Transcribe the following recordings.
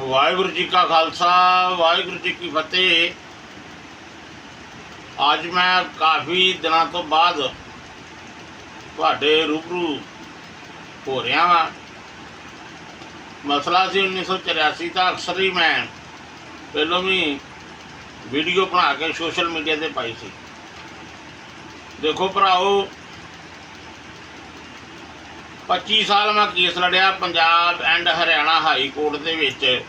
ਵਾਹਿਗੁਰੂ ਜੀ ਕਾ ਖਾਲਸਾ, ਵਾਹਿਗੁਰੂ ਜੀ ਕੀ ਫਤਿਹ। ਅੱਜ ਮੈਂ ਕਾਫੀ ਦਿਨਾਂ ਤੋਂ ਬਾਅਦ ਤੁਹਾਡੇ ਰੂਬਰੂ ਹੋ ਰਿਹਾ ਵਾਂ। ਮਸਲਾ ਸੀ 1984 ਦਾ, ਅਕਸਰ ਹੀ ਮੈਂ ਪਹਿਲਾਂ ਵੀ ਵੀਡੀਓ ਬਣਾ ਕੇ ਸੋਸ਼ਲ ਮੀਡੀਆ ਤੇ ਪਾਈ ਸੀ। ਦੇਖੋ ਭਰਾਓ 25 ਸਾਲ ਮੈਂ ਕੇਸ ਲੜਿਆ Punjab and Haryana high court ਦੇ ਵਿੱਚ।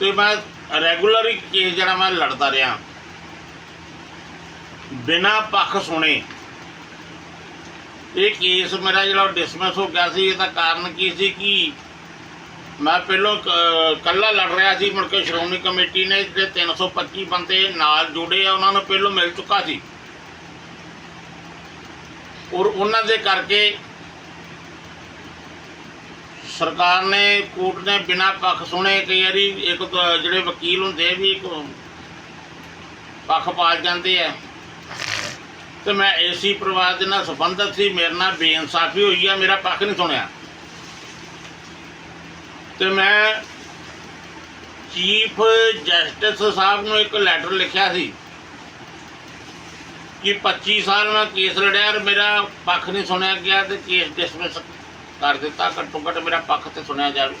ਤੇ ਮੈਂ ਰੈਗੂਲਰ ਹੀ ਕੇਸ ਜਿਹੜਾ ਮੈਂ ਲੜਦਾ ਰਿਹਾ। ਬਿਨਾ ਪੱਖ ਸੁਣੇ। ਇਹ ਕੇਸ ਮੇਰਾ ਜਿਹੜਾ ਡਿਸਮਿਸ ਹੋ ਗਿਆ ਸੀ, ਇਹਦਾ ਕਾਰਨ ਕੀ ਸੀ ਕਿ ਮੈਂ ਪਹਿਲਾਂ ਕ- ਕੱਲਾ ਲੜ ਰਿਹਾ ਸੀ, ਮੁੜ ਕੇ ਸ਼੍ਰੋਮਣੀ ਕਮੇਟੀ ਨੇ ਜਿਹੜੇ 325 ਬੰਦੇ ਨਾਲ ਜੁੜੇ ਆ, ਉਹਨਾਂ ਨੂੰ ਪਹਿਲਾਂ ਮਿਲ ਚੁੱਕਾ ਸੀ। ਔਰ ਉਹਨਾਂ ਦੇ ਕਰਕੇ ਸਰਕਾਰ ਨੇ, ਕੋਰਟ ਨੇ ਬਿਨਾਂ ਪੱਖ ਸੁਣੇ ਕਈ ਵਾਰੀ ਇੱਕ ਜਿਹੜੇ ਵਕੀਲ ਹੁੰਦੇ ਵੀ ਇੱਕ ਪੱਖ ਪਾਲ ਜਾਂਦੇ ਆ। ਤੇ ਮੈਂ ਏਸੀ ਪਰਿਵਾਰ ਦੇ ਨਾਲ ਸੰਬੰਧਤ ਸੀ, ਮੇਰੇ ਨਾਲ ਬੇਇਨਸਾਫੀ ਹੋਈ ਆ, ਮੇਰਾ ਪੱਖ ਨਹੀਂ ਸੁਣਿਆ। ਤੇ ਮੈਂ ਚੀਫ ਜਸਟਿਸ ਸਾਹਿਬ ਨੂੰ ਇੱਕ ਲੈਟਰ ਲਿਖਿਆ ਸੀ। ਕਿ 25 ਸਾਲ ਮੈਂ ਕੇਸ ਲੜਿਆ ਔਰ ਮੇਰਾ ਪੱਖ ਨਹੀਂ ਸੁਣਿਆ ਗਿਆ ਤੇ ਕੇਸ ਡਿਸਮਿਸ ਕਰ ਦਿੱਤਾ। ਘੱਟੋ ਘੱਟ ਮੇਰਾ ਪੱਖ ਤੇ ਸੁਣਿਆ ਜਾਵੇ।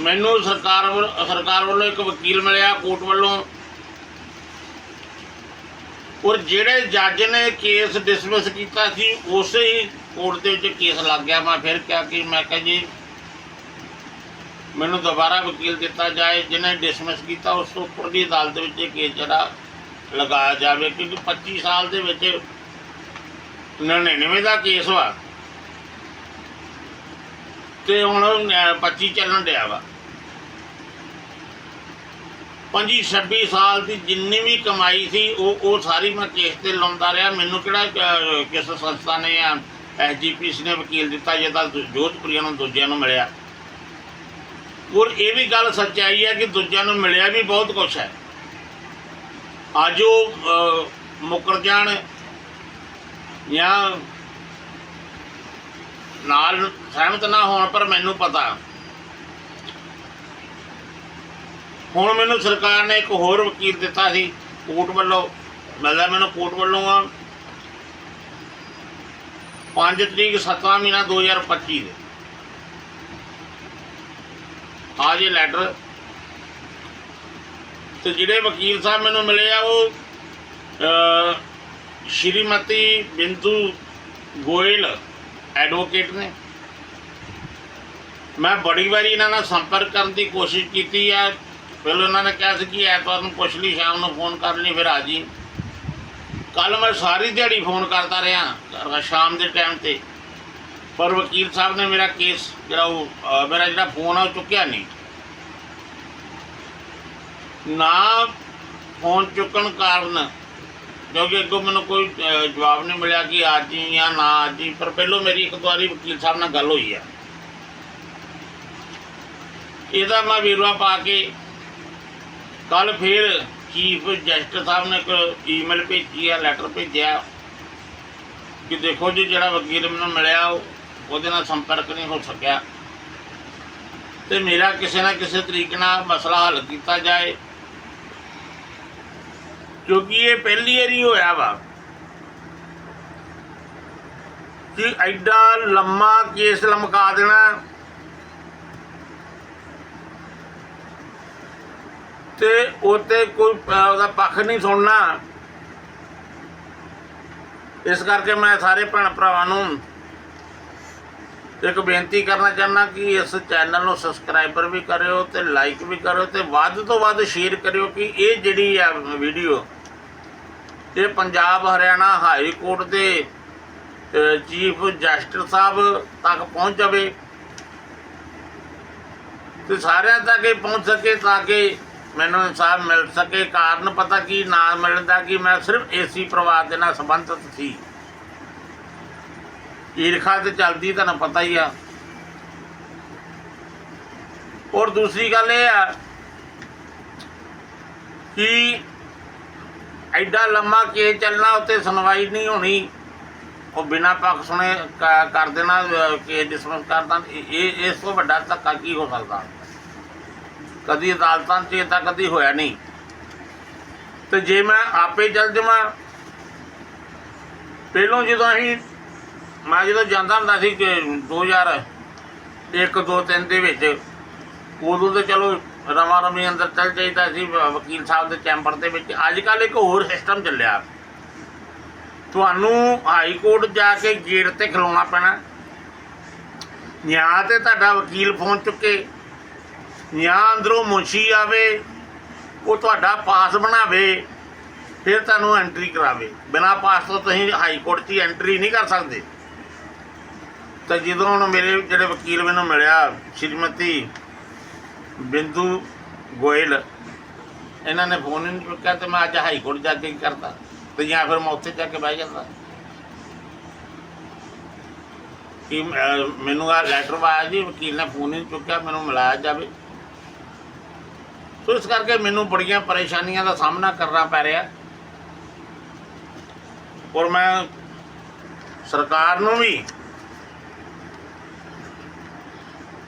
ਮੈਨੂੰ ਸਰਕਾਰ ਵੱਲੋਂ ਸਰਕਾਰ ਵੱਲੋਂ ਇੱਕ ਵਕੀਲ ਮਿਲਿਆ ਕੋਰਟ ਵੱਲੋਂ। ਔਰ ਜਿਹੜੇ ਜੱਜ ਨੇ ਕੇਸ ਡਿਸਮਿਸ ਕੀਤਾ ਸੀ, ਉਸੇ ਹੀ ਕੋਰਟ ਦੇ ਵਿੱਚ ਕੇਸ ਲੱਗ ਗਿਆ। ਮੈਂ ਫਿਰ ਕਿਹਾ ਕਿ ਮੈਂ ਕਿਹਾ ਜੀ ਮੈਨੂੰ ਦੁਬਾਰਾ ਵਕੀਲ ਦਿੱਤਾ ਜਾਏ ਜਿਹਨੇ ਡਿਸਮਿਸ ਕੀਤਾ ਉਸ ਤੋਂ ਉੱਪਰ ਦੀ ਅਦਾਲਤ ਵਿੱਚ ਇਹ ਕੇਸ ਜਿਹੜਾ ਲਗਾਇਆ ਜਾਵੇ ਕਿਉਂਕਿ 25 ਸਾਲ ਦੇ ਵਿੱਚ 99 ਦਾ ਕੇਸ ਵਾ। ਤੇ ਹੁਣ ਅਹ, 25 ਚੱਲਣ ਡਿਆ ਵਾ। 25 26 ਸਾਲ ਦੀ ਜਿੰਨੀ ਵੀ ਕਮਾਈ ਸੀ ਉਹ ਉਹ ਸਾਰੀ ਮੈਂ ਕੇਸ ਤੇ ਲਾਉਂਦਾ ਰਿਹਾ। ਮੈਨੂੰ ਕਿਹੜਾ ਕਿਸ ਸੰਸਥਾ ਨੇ ਜਾਂ ਐਸਜੀਪੀਸੀ ਨੇ ਵਕੀਲ ਦਿੱਤਾ ਜਿਹਦਾ ਜੋਧਪੁਰੀਆਂ ਨੂੰ ਦੂਜਿਆਂ ਨੂੰ ਮਿਲਿਆ। ਔਰ ਇਹ ਵੀ ਗੱਲ ਸੱਚਾਈ ਹੈ ਕਿ ਦੂਜਿਆਂ ਨੂੰ ਮਿਲਿਆ ਵੀ ਬਹੁਤ ਕੁਝ ਹੈ। ਅੱਜ ਉਹ ਅਹ, ਮੁੱਕਰ ਜਾਣ ਜਾਂ ਨਾਲ ਸਹਿਮਤ ਨਾ ਹੋਣ ਪਰ ਮੈਨੂੰ ਪਤਾ। ਹੁਣ ਮੈਨੂੰ ਸਰਕਾਰ ਨੇ ਇੱਕ ਹੋਰ ਵਕੀਲ ਦਿੱਤਾ ਸੀ ਕੋਰਟ ਵੱਲੋਂ। ਮਿਲਦਾ ਮੈਨੂੰ ਕੋਰਟ ਵੱਲੋਂ ਆ। 5 ਤਰੀਕ 7ਵਾਂ ਮਹੀਨਾ 2025 ਦੇ। ਆ ਜੇ ਲੈਟਰ। ਤੇ ਜਿਹੜੇ ਵਕੀਲ ਸਾਹਿਬ ਮੈਨੂੰ ਮਿਲੇ ਆ, ਉਹ ਸ਼੍ਰੀਮਤੀ ਬਿੰਦੂ ਗੋਇਲ ਐਡਵੋਕੇਟ ਨੇ। ਮੈਂ ਬੜੀ ਵਾਰੀ ਇਹਨਾਂ ਨਾਲ ਸੰਪਰਕ ਕਰਨ ਦੀ ਕੋਸ਼ਿਸ਼ ਕੀਤੀ ਆ। ਪਹਿਲਾਂ ਉਹਨਾਂ ਨੇ ਕਿਹਾ ਸੀ ਕਿ ਐਤਵਾਰ ਨੂੰ ਪੁੱਛ ਲਈ, ਸ਼ਾਮ ਨੂੰ ਫੋਨ ਕਰ ਲਈ, ਫਿਰ ਆ ਜੀ। ਕੱਲ ਮੈਂ ਸਾਰੀ ਦਿਹਾੜੀ ਫੋਨ ਕਰਦਾ ਰਿਹਾ ਸ਼ਾਮ ਦੇ ਟਾਈਮ ਤੇ। ਪਰ ਵਕੀਲ ਸਾਹਿਬ ਨੇ ਮੇਰਾ ਕੇਸ ਜਿਹੜਾ ਉਹ ਅ, ਮੇਰਾ ਜਿਹੜਾ ਫੋਨ ਆ ਉਹ ਚੁੱਕਿਆ ਨਹੀਂ। ਨਾ ਫੋਨ ਚੁੱਕਣ ਕਾਰਨ ਕਿਉਂਕਿ ਅੱਗੋਂ ਮੈਨੂੰ ਕੋਈ ਅ, ਜਵਾਬ ਨਹੀਂ ਮਿਲਿਆ ਕਿ ਅੱਜ ਹੀ ਜਾਂ ਨਾ ਅੱਜ ਹੀ ਪਰ ਪਹਿਲੋਂ ਮੇਰੀ ਇੱਕ ਦੋ ਵਾਰੀ ਵਕੀਲ ਸਾਹਿਬ ਨਾਲ ਗੱਲ ਹੋਈ ਆ। ਇਹਦਾ ਮੈਂ ਵੀਰਵਾ ਪਾ ਕੇ ਕੱਲ ਫਿਰ ਚੀਫ ਜਸਟਿਸ ਸਾਹਿਬ ਨੇ ਇੱਕ ਈਮੇਲ ਭੇਜੀ ਆ ਲੈਟਰ ਭੇਜਿਆ। ਕਿ ਦੇਖੋ ਜੀ ਜਿਹੜਾ ਵਕੀਲ ਮੈਨੂੰ ਮਿਲਿਆ ਉਹ- ਉਹਦੇ ਨਾਲ ਸੰਪਰਕ ਨਹੀਂ ਹੋ ਸਕਿਆ। ਤੇ ਮੇਰਾ ਕਿਸੇ ਨਾ ਕਿਸੇ ਤਰੀਕੇ ਨਾਲ ਮਸਲਾ ਹੱਲ ਕੀਤਾ ਜਾਏ। ਕਿਉਂਕਿ ਇਹ ਪਹਿਲੀ ਵਾਰੀ ਹੋਇਆ ਵਾ ਕਿ ਐਡਾ ਲੰਮਾ ਕੇਸ ਲਮਕਾ ਦੇਣਾ। ਤੇ ਉਤੇ ਕੋਈ ਉਹਦਾ ਪੱਖ ਨਹੀਂ ਸੁਣਨਾ। ਇਸ ਕਰਕੇ ਮੈਂ ਸਾਰੇ ਭੈਣ ਭਰਾਵਾਂ ਨੂੰ ਇੱਕ ਬੇਨਤੀ ਕਰਨਾ ਚਾਹੁੰਦਾ ਕਿ ਇਸ ਚੈਨਲ ਨੂੰ ਸਬਸਕ੍ਰਾਈਬਰ ਵੀ ਕਰਿਓ ਤੇ ਲਾਈਕ ਵੀ ਕਰਿਓ ਤੇ ਵੱਧ ਤੋਂ ਵੱਧ ਸ਼ੇਅਰ ਕਰਿਓ ਕਿ ਇਹ ਜਿਹੜੀ ਆ ਵੀਡੀਓ, ਇਹ ਪੰਜਾਬ ਹਰਿਆਣਾ ਹਾਈ ਕੋਰਟ ਦੇ ਚੀਫ ਜਸਟਿਸ ਸਾਹਿਬ ਤੱਕ ਪਹੁੰਚ ਜਾਵੇ ਤੇ ਸਾਰਿਆਂ ਤੱਕ ਇਹ ਪਹੁੰਚ ਸਕੇ ਤਾਂ ਕਿ ਮੈਨੂੰ ਇਨਸਾਫ ਮਿਲ ਸਕੇ। ਕਾਰਨ ਪਤਾ ਕੀ, ਨਾ ਮਿਲਣ ਦਾ ਕਿ, ਮੈਂ ਸਿਰਫ ਏਸੀ ਪਰਿਵਾਰ ਦੇ ਨਾਲ ਸੰਬੰਧਿਤ ਸੀ। ਈਰਖਾ ਤੇ ਚੱਲਦੀ ਤੁਹਾਨੂੰ ਪਤਾ ਹੀ ਆ। ਔਰ ਦੂਸਰੀ ਗੱਲ ਇਹ ਆ ਕਿ ਐਡਾ ਲੰਮਾ ਕੇਸ ਚੱਲਣਾ ਉੱਤੇ ਸੁਣਵਾਈ ਨਹੀਂ ਹੋਣੀ। ਉਹ ਬਿਨਾਂ ਪੱਖ ਸੁਣੇ ਕਰ ਦੇਣਾ ਕੇਸ ਡਿਸਮਿਸ ਕਰਦਾ ਇਹ, ਇਹ- ਇਸ ਤੋਂ ਵੱਡਾ ਧੱਕਾ ਕੀ ਹੋ ਸਕਦਾ? ਕਦੀ ਅਦਾਲਤਾਂ 'ਚ ਇਹ ਤਾਂ ਕਦੀ ਹੋਇਆ ਨਹੀਂ। ਤੇ ਜੇ ਮੈਂ ਆਪੇ ਚੱਲ ਜਾਵਾਂ, ਪਹਿਲੋਂ ਜਦੋਂ ਅਸੀਂ ਮੈਂ ਜਦੋਂ ਜਾਂਦਾ ਹੁੰਦਾ ਸੀ ਕਿ 2001 2 3 ਦੇ ਵਿੱਚ, ਉਦੋਂ ਤਾਂ ਚਲੋ ਰਮਾ ਰਮੀ ਅੰਦਰ ਚੱਲ ਜਾਈਦਾ ਸੀ ਵਕੀਲ ਸਾਹਿਬ ਦੇ ਚੈਂਬਰ ਦੇ ਵਿੱਚ। ਅੱਜ ਕੱਲ ਇੱਕ ਹੋਰ ਸਿਸਟਮ ਚੱਲਿਆ। ਤੁਹਾਨੂੰ ਹਾਈ ਕੋਰਟ ਜਾ ਕੇ ਗੇਟ ਤੇ ਖਲੋਣਾ ਪੈਣਾ। ਜਾਂ ਤੇ ਤੁਹਾਡਾ ਵਕੀਲ ਫੋਨ ਚੁੱਕੇ। ਜਾਂ ਅੰਦਰੋਂ ਮੁਨਸ਼ੀ ਆਵੇ, ਉਹ ਤੁਹਾਡਾ ਪਾਸ ਬਣਾਵੇ, ਫਿਰ ਤੁਹਾਨੂੰ ਐਂਟਰੀ ਕਰਾਵੇ। ਬਿਨਾ ਪਾਸ ਤੋਂ ਤੁਸੀਂ ਹਾਈ ਕੋਰਟ 'ਚ ਹੀ ਐਂਟਰੀ ਨਹੀਂ ਕਰ ਸਕਦੇ। ਤਾਂ ਜਦੋਂ ਹੁਣ ਮੇਰੇ ਜਿਹੜੇ ਵਕੀਲ ਮੈਨੂੰ ਮਿਲਿਆ, ਸ਼੍ਰੀਮਤੀ ਬਿੰਦੂ ਗੋਇਲ, ਇਹਨਾਂ ਨੇ ਫੋਨ ਹੀ ਨਹੀਂ ਚੁੱਕਿਆ ਤੇ ਮੈਂ ਅੱਜ ਹਾਈ ਕੋਰਟ ਜਾ ਕੇ ਕਰਦਾ ਤੇ ਜਾਂ ਫਿਰ ਮੈਂ ਉੱਥੇ ਜਾ ਕੇ ਬਹਿ ਜਾਂਦਾ। ਕਿ ਮੈਨੂੰ ਆ ਲੈਟਰ ਆਇਆ ਜੀ, ਵਕੀਲ ਨੇ ਫੋਨ ਨਹੀਂ ਚੁੱਕਿਆ, ਮੈਨੂੰ ਮਿਲਾਇਆ ਜਾਵੇ। ਸੋ ਇਸ ਕਰਕੇ ਮੈਨੂੰ ਬੜੀਆਂ ਪਰੇਸ਼ਾਨੀਆਂ ਦਾ ਸਾਹਮਣਾ ਕਰਨਾ ਪੈ ਰਿਹਾ। ਔਰ ਮੈਂ ਸਰਕਾਰ ਨੂੰ ਵੀ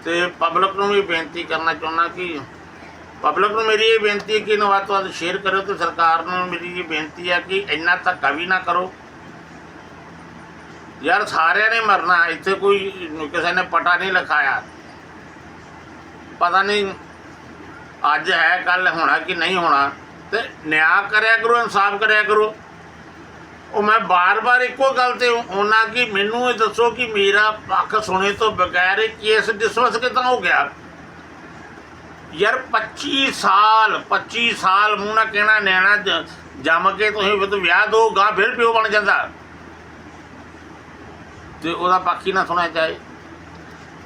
ਤੇ ਪਬਲਿਕ ਨੂੰ ਵੀ ਬੇਨਤੀ ਕਰਨਾ ਚਾਹੁੰਦਾ ਕਿ ਪਬਲਿਕ ਨੂੰ ਮੇਰੀ ਇਹ ਬੇਨਤੀ ਹੈ ਕਿ ਇਹਨੂੰ ਵੱਧ ਤੋਂ ਵੱਧ ਸ਼ੇਅਰ ਕਰਿਓ ਤੇ ਸਰਕਾਰ ਨੂੰ ਮੇਰੀ ਇਹ ਬੇਨਤੀ ਹੈ ਕਿ ਇੰਨਾ ਧੱਕਾ ਵੀ ਨਾ ਕਰੋ। ਯਾਰ ਸਾਰਿਆਂ ਨੇ ਮਰਨਾ, ਇੱਥੇ ਕੋਈ ਕਿਸੇ ਨੇ ਪਟਾ ਨਹੀਂ ਲਿਖਾਇਆ। ਪਤਾ ਨਹੀਂ ਅੱਜ ਹੈ ਕੱਲ ਹੋਣਾ ਕਿ ਨਹੀਂ ਹੋਣਾ। ਤੇ ਨਿਆਂ ਕਰਿਆ ਕਰੋ, ਇਨਸਾਫ ਕਰਿਆ ਕਰੋ। ਉਹ ਮੈਂ ਬਾਰ-ਬਾਰ ਇੱਕੋ ਗੱਲ ਤੇ ਉਹਨਾਂ ਕਿ ਮੈਨੂੰ ਇਹ ਦੱਸੋ ਕਿ ਮੇਰਾ ਪੱਖ ਸੁਣੇ ਤੋਂ ਬਗੈਰ ਇਹ ਕੇਸ ਡਿਸਮਿਸ ਕਿਦਾਂ ਹੋ ਗਿਆ? ਯਾਰ 25 ਸਾਲ 25 ਸਾਲ ਮੂੰਹ ਨਾ ਕਹਿਣਾ ਨੈਣਾ ਜ- ਜੰਮ ਕੇ ਤੁਸੀਂ ਫਿਰ ਵਿਆਹ ਦੋ ਗਾਂ ਫਿਰ ਪਿਓ ਬਣ ਜਾਂਦਾ। ਤੇ ਉਹਦਾ ਪੱਖ ਹੀ ਨਾ ਸੁਣਿਆ ਜਾਏ।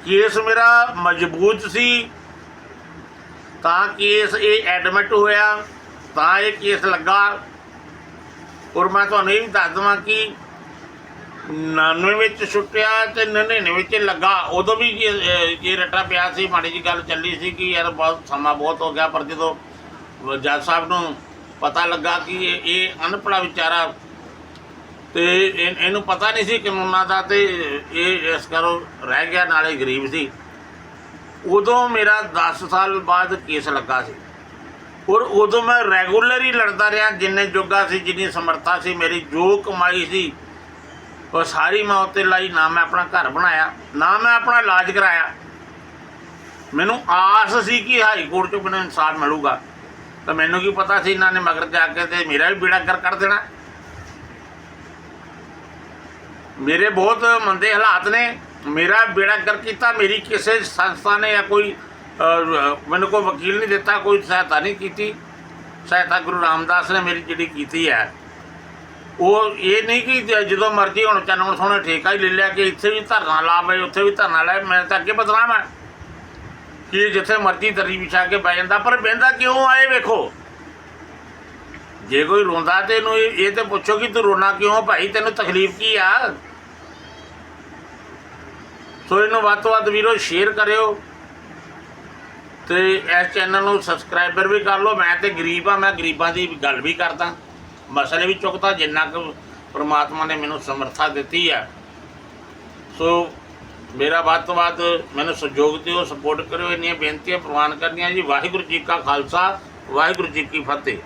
ਕੇਸ ਮੇਰਾ ਮਜ਼ਬੂਤ ਸੀ। ਤਾਂ ਕੇਸ ਇਹ ਐਡਮਿਟ ਹੋਇਆ, ਤਾਂ ਇਹ ਕੇਸ ਲੱਗਾ। ਔਰ ਮੈਂ ਤੁਹਾਨੂੰ ਇਹ ਵੀ ਦੱਸ ਦਵਾਂ ਕਿ 99 ਵਿੱਚ ਛੁੱਟਿਆ ਤੇ 99 ਵਿੱਚ ਲੱਗਾ। ਉਦੋਂ ਵੀ ਇਹ ਰੱਟਾ ਪਿਆ ਸੀ, ਮਾੜੀ ਜੀ ਗੱਲ ਚੱਲੀ ਸੀ ਕਿ ਯਾਰ ਬਹੁਤ ਸਮਾਂ ਬਹੁਤ ਹੋ ਗਿਆ, ਪਰ ਜਦੋਂ ਜੱਜ ਸਾਹਿਬ ਨੂੰ ਪਤਾ ਲੱਗਾ ਕਿ ਇਹ ਇਹ ਅਨਪੜਾ ਵਿਚਾਰਾ ਤੇ ਇਹ- ਇਹਨੂੰ ਪਤਾ ਨਹੀਂ ਸੀ ਕਾਨੂੰਨਾਂ ਦਾ ਤੇ ਇਹ ਇਸ ਕਰੋ ਰਹਿ ਗਿਆ, ਨਾਲੇ ਗਰੀਬ ਸੀ। ਉਦੋਂ ਮੇਰਾ 10 ਸਾਲ ਬਾਅਦ ਕੇਸ ਲੱਗਾ ਸੀ। ਔਰ ਉਦੋਂ ਮੈਂ ਰੈਗੂਲਰ ਹੀ ਲੜਦਾ ਰਿਹਾ, ਜਿੰਨੇ ਜੋਗਾ ਸੀ, ਜਿੰਨੀ ਸਮਰੱਥਾ ਸੀ, ਮੇਰੀ ਜੋ ਕਮਾਈ ਸੀ, ਉਹ ਸਾਰੀ ਮੈਂ ਉੱਤੇ ਲਾਈ, ਨਾ ਮੈਂ ਆਪਣਾ ਘਰ ਬਣਾਇਆ, ਨਾ ਮੈਂ ਆਪਣਾ ਇਲਾਜ ਕਰਾਇਆ। ਮੈਨੂੰ ਆਸ ਸੀ ਕਿ ਹਾਈ ਕੋਰਟ ਚੋਂ ਮੈਨੂੰ ਇਨਸਾਫ ਮਿਲੂਗਾ। ਤਾਂ ਮੈਨੂੰ ਕੀ ਪਤਾ ਸੀ ਇਹਨਾਂ ਨੇ ਮਗਰ ਜਾ ਕੇ ਤੇ ਮੇਰਾ ਵੀ ਬੇੜਾ ਕਰ ਕਰ ਦੇਣਾ। ਮੇਰੇ ਬਹੁਤ ਮੰਦੇ ਹਾਲਾਤ ਨੇ। ਮੇਰਾ ਬੇੜਾ ਕਰ ਕੀਤਾ, ਮੇਰੀ ਕਿਸੇ ਸੰਸਥਾ ਨੇ ਜਾਂ ਕੋਈ ਮੈਨੂੰ ਕੋਈ ਵਕੀਲ ਨਹੀਂ ਦਿੱਤਾ, ਕੋਈ ਸਹਾਇਤਾ ਨਹੀਂ ਕੀਤੀ। ਸਹਾਇਤਾ ਗੁਰੂ ਰਾਮਦਾਸ ਨੇ ਮੇਰੀ ਜਿਹੜੀ ਕੀਤੀ ਹੈ। ਉਹ ਇਹ ਨਹੀਂ ਕਿ ਜਦੋਂ ਮਰਜ਼ੀ ਹੁਣ ਚੰਨ ਸੋਹਣੇ ਠੇਕਾ ਹੀ ਲੈ ਲਿਆ ਕਿ ਇੱਥੇ ਵੀ ਧਰਨਾ ਲਾ ਪਏ ਉੱਥੇ ਵੀ ਧਰਨਾ ਲਾਏ ਮੈਂ ਤਾਂ ਅੱਗੇ ਬਦਨਾਮ ਹੈ। ਕਿ ਜਿੱਥੇ ਮਰਜ਼ੀ ਦਰੀ ਵਿਛਾ ਕੇ ਬਹਿ ਜਾਂਦਾ, ਪਰ ਬਹਿੰਦਾ ਕਿਉਂ ਆਏ ਵੇਖੋ? ਜੇ ਕੋਈ ਰੋਂਦਾ ਤੇ ਇਹਨੂੰ ਇਹ ਇਹ ਤੇ ਪੁੱਛੋ ਕਿ ਤੂੰ ਰੋਣਾ ਕਿਉਂ ਭਾਈ, ਤੈਨੂੰ ਤਕਲੀਫ ਕੀ ਆ? ਸੋ ਇਹਨੂੰ ਵੱਧ ਤੋਂ ਵੱਧ ਵੀਰੋ, ਸ਼ੇਅਰ ਕਰਿਓ। ਤੇ ਇਸ ਚੈਨਲ ਨੂੰ ਸਬਸਕ੍ਰਾਈਬਰ ਵੀ ਕਰ ਲਓ। ਮੈਂ ਤੇ ਗਰੀਬ ਆ, ਮੈਂ ਗਰੀਬਾਂ ਦੀ ਗੱਲ ਵੀ ਕਰਦਾ। ਮਸਲੇ ਵੀ ਚੁੱਕਦਾ, ਜਿੰਨਾ ਕੁ ਪ੍ਰਮਾਤਮਾ ਨੇ ਮੈਨੂੰ ਸਮਰੱਥਾ ਦਿੱਤੀ ਹੈ ਸੋ ਮੇਰਾ ਵੱਧ ਤੋਂ ਵੱਧ ਮੈਨੂੰ ਸਹਿਯੋਗ ਦਿਓ ਸਪੋਰਟ ਕਰਿਓ। ਇੰਨੀਆਂ ਬੇਨਤੀਆਂ ਪ੍ਰਵਾਨ ਕਰਨੀਆਂ ਜੀ। ਵਾਹਿਗੁਰੂ ਜੀ ਕਾ ਖਾਲਸਾ, ਵਾਹਿਗੁਰੂ ਜੀ ਕੀ ਫਤਿਹ।